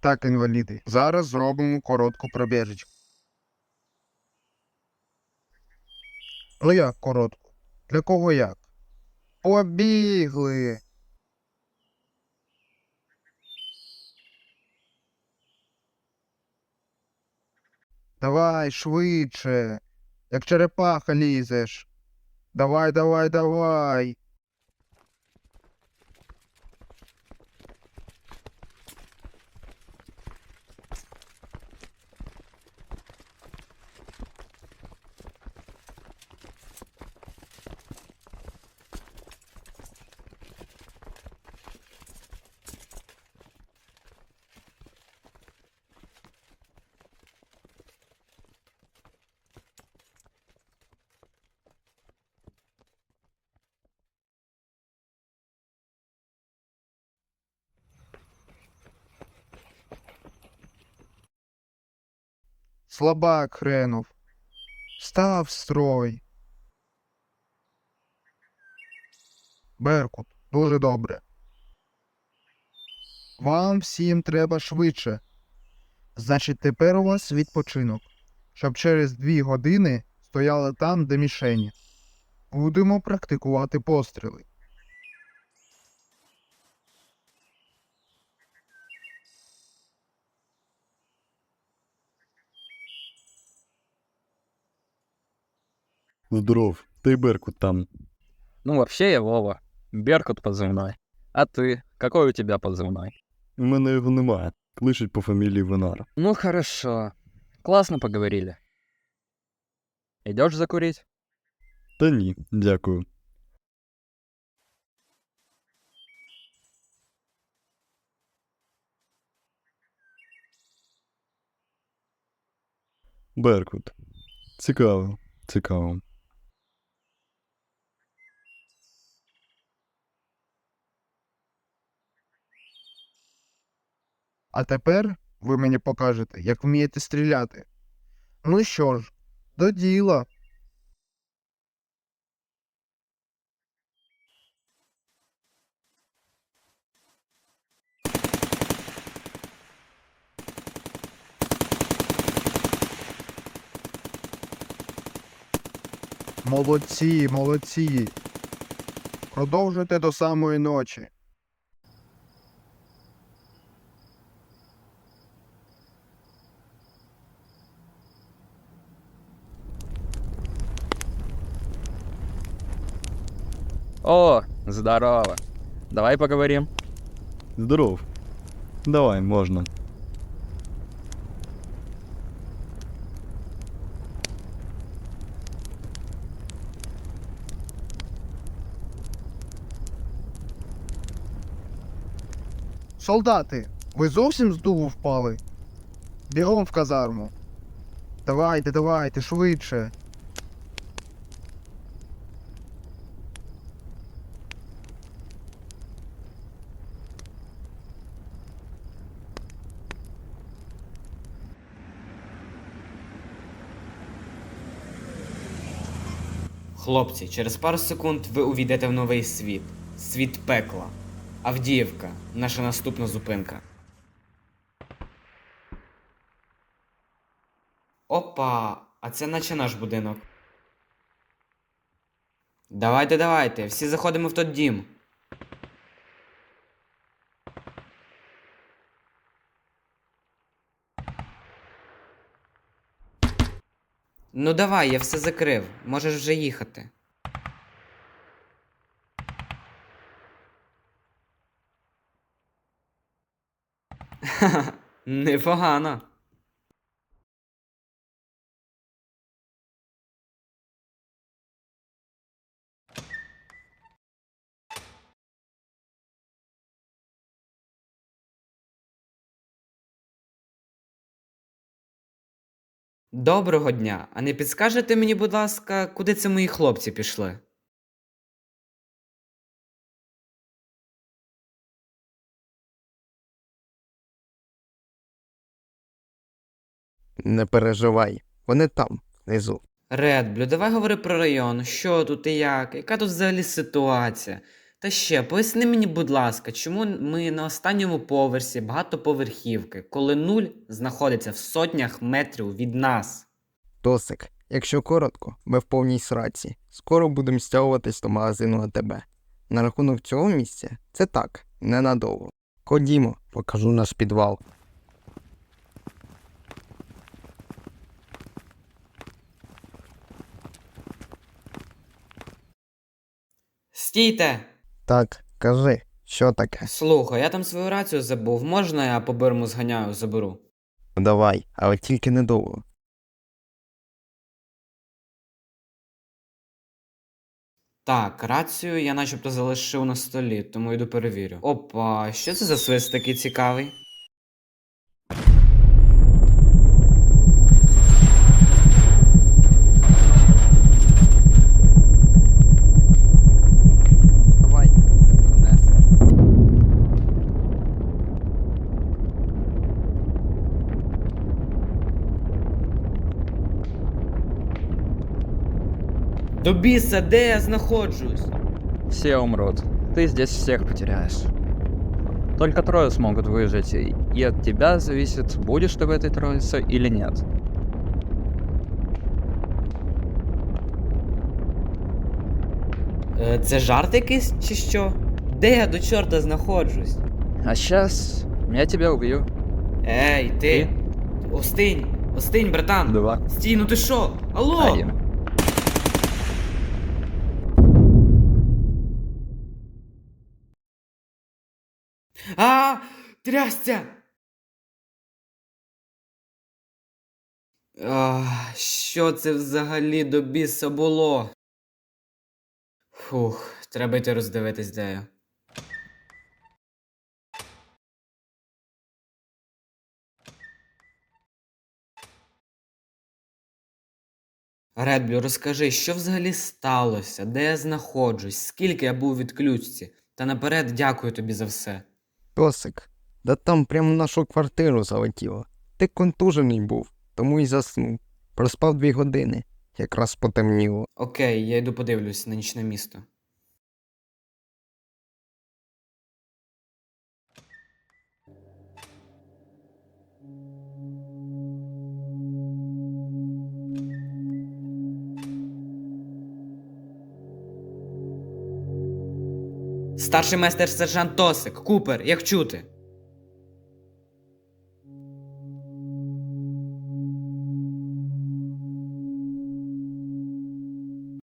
Так, інваліди. Зараз зробимо коротку пробіжечку. Ну як коротку? Для кого як? Побігли. Давай швидше. Як черепаха лізеш. Давай, давай, давай. Слабак хренув. Став строй. Беркут, дуже добре. Вам всім треба швидше. Значить, тепер у вас відпочинок, щоб через дві години стояли там, де мішені. Будемо практикувати постріли. Здоров, ты Беркут там. Ну, вообще я Вова. Беркут позывной. А ты? Какой у тебя позывной? У мене його немає. Кличуть по фамілії Винар. Ну, хорошо. Классно поговорили. Идешь закурить? Та ні, дякую. Беркут. Цікаво, цікаво. А тепер ви мені покажете, як вмієте стріляти. Ну що ж, до діла. Молодці, молодці. Продовжуйте до самої ночі. О, здорово. Давай поговорим. Здоров. Давай, можна. Солдати, ви зовсім з духу впали? Бігом в казарму. Давайте, давайте, швидше. Хлопці, через пару секунд ви увійдете в новий світ. Світ пекла. Авдіївка, наша наступна зупинка. Опа, а це наче наш будинок. Давайте, давайте, всі заходимо в той дім. Ну давай, я все закрив. Можеш вже їхати. Ха-ха, непогано. Доброго дня. А не підскажете мені, будь ласка, куди це мої хлопці пішли? Не переживай, вони там, внизу. Редблю, давай говори про район. Що тут і як? Яка тут взагалі ситуація? Та ще, поясни мені, будь ласка, чому ми на останньому поверсі багатоповерхівки, коли нуль знаходиться в сотнях метрів від нас? Тосик, якщо коротко, ми в повній сраці. Скоро будемо стягуватись до магазину АТБ. На рахунок цього місця це так, ненадовго. Ходімо, покажу наш підвал. Стійте! Так, кажи, що таке? Слухай, я там свою рацію забув. Можна я по бирму зганяю, заберу? Ну, Давай, але тільки недовго. Так, рацію я начебто залишив на столі, тому йду перевірю. Опа, що це за свист такий цікавий? До біса, де я знаходжусь? Все умрут. Ты здесь всех потеряешь. Только трое смогут выжить, и и от тебя зависит, будешь ты в этой троице или нет. Е, це жарт якийсь чи що? Де я до чорта знаходжусь? А сейчас я тебя убью. Ей, ти. Остинь, остинь, братан. Два. Стій, ну ти що? Алло! Один. А, трястя! А, що це взагалі до біса було? Фух, треба йти роздивитись, де я. Редблю, розкажи, що взагалі сталося, де я знаходжусь, скільки я був у відключці, та наперед дякую тобі за все. Тосик, да там прямо нашу квартиру залетіло. Ти контужений був, тому й заснув. Проспав дві години, якраз потемніло. Окей, я йду подивлюсь на нічне місто. Старший майстер сержант Тосик, Купер, як чути?